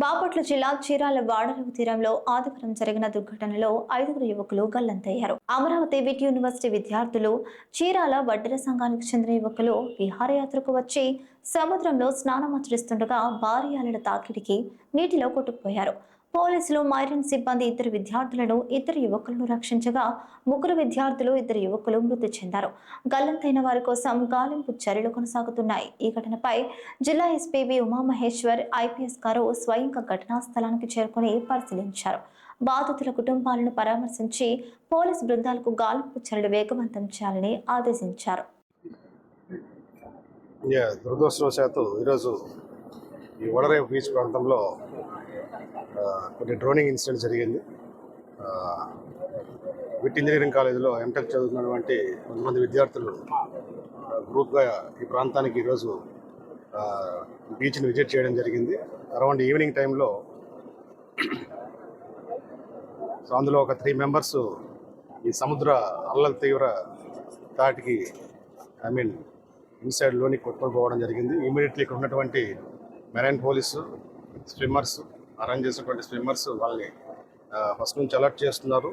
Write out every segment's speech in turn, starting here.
బాపట్ల జిల్లా చీరాల వాడలవు తీరంలో ఆదివారం జరిగిన దుర్ఘటనలో ఐదుగురు యువకులు గల్లంతయ్యారు. అమరావతి విట్ యూనివర్సిటీ విద్యార్థులు చీరాల వడ్డెర సంఘానికి చెందిన యువకులు విహారయాత్రకు వచ్చి సముద్రంలో స్నానమాచరిస్తుండగా భారీ అలల తాకిడికి నీటిలో కొట్టుకుపోయారు. పోలీసులు మైరన్ సిబ్బంది ఇద్దరు విద్యార్థులను ఇద్దరు యువకులను రక్షించగా ముగ్గురు విద్యార్థులు ఇద్దరు యువకులు మృతి చెందారు. గల్లంతైన వారి కోసం గాలింపు చర్యలు కొనసాగుతున్నాయి. ఈ ఘటనపై జిల్లా ఎస్పీవి ఉమామహేశ్వర్ ఐపీఎస్ గారు స్వయంగా ఘటనా స్థలానికి చేరుకుని పరిశీలించారు. బాధితుల కుటుంబాలను పరామర్శించి పోలీస్ బృందాలకు గాలింపు చర్యలు వేగవంతం చేయాలని ఆదేశించారు. దురదృష్టవశాత్తు ఈరోజు ఈ వడరే బీచ్ ప్రాంతంలో కొన్ని డ్రోనింగ్ ఇన్సిడెంట్ జరిగింది. విట్ ఇంజనీరింగ్ కాలేజీలో ఎంటెక్ చదువుతున్నటువంటి కొంతమంది విద్యార్థులు గ్రూప్గా ఈ ప్రాంతానికి ఈరోజు బీచ్ని విజిట్ చేయడం జరిగింది. అరౌండ్ ఈవినింగ్ టైంలో సో అందులో ఒక త్రీ మెంబర్స్ ఈ సముద్ర అల్లల తీవ్ర తాటికి ఐ మీన్ ఇన్సైడ్లోని కొట్టుకొని పోవడం జరిగింది. ఇమీడియట్లీ ఇక్కడ ఉన్నటువంటి మెరైన్ పోలీసు స్విమ్మర్స్ అరేంజ్ చేసినటువంటి స్విమ్మర్స్ వాళ్ళని ఫస్ట్ నుంచి అలర్ట్ చేస్తున్నారు.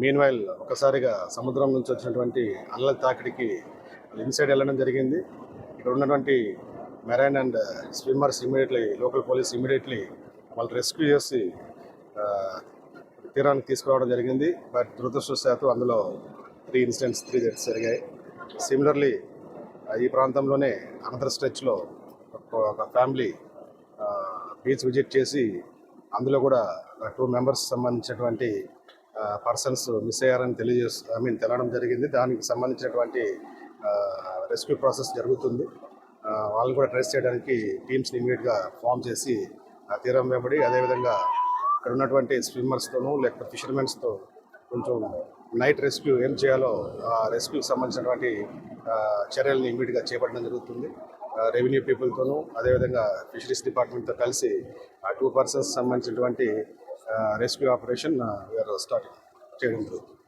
మీన్ వైల్ ఒకసారిగా సముద్రం నుంచి వచ్చినటువంటి అల్లల తాకిడికి ఇన్సైడ్ వెళ్ళడం జరిగింది. ఇక్కడ ఉన్నటువంటి marine and swimmers immediately local police immediately వాళ్ళు రెస్క్యూ చేసి తీరానికి తీసుకురావడం జరిగింది. బట్ దురదృష్టవశాత్తు అందులో త్రీ ఇన్సిడెంట్స్ త్రీ డెత్స్ జరిగాయి. సిమిలర్లీ ఈ ప్రాంతంలోనే అనదర్ స్ట్రెచ్లో ఒక ఫ్యామిలీ బీచ్ విజిట్ చేసి అందులో కూడా టూ మెంబర్స్ సంబంధించినటువంటి పర్సన్స్ మిస్ అయ్యారని తెలియజేస్తూ ఐ మీన్ తెలవడం జరిగింది. దానికి సంబంధించినటువంటి రెస్క్యూ ప్రాసెస్ జరుగుతుంది. వాళ్ళని కూడా ట్రేస్ చేయడానికి టీమ్స్ని ఇమీడియట్గా ఫామ్ చేసి తీరం వెంబడి అదేవిధంగా ఇక్కడ ఉన్నటువంటి స్విమ్మర్స్తోనూ లేకపోతే ఫిషర్మెన్స్తో కొంచెం నైట్ రెస్క్యూ ఏం చేయాలో ఆ రెస్క్యూకి సంబంధించినటువంటి చర్యల్ని ఇమీడియట్గా చేపట్టడం జరుగుతుంది. రెవెన్యూ పీపుల్తోనూ అదేవిధంగా ఫిషరీస్ డిపార్ట్మెంట్తో కలిసి ఆ టూ పర్సన్స్ సంబంధించినటువంటి రెస్క్యూ ఆపరేషన్ స్టార్ట్ చేయడం జరుగుతుంది.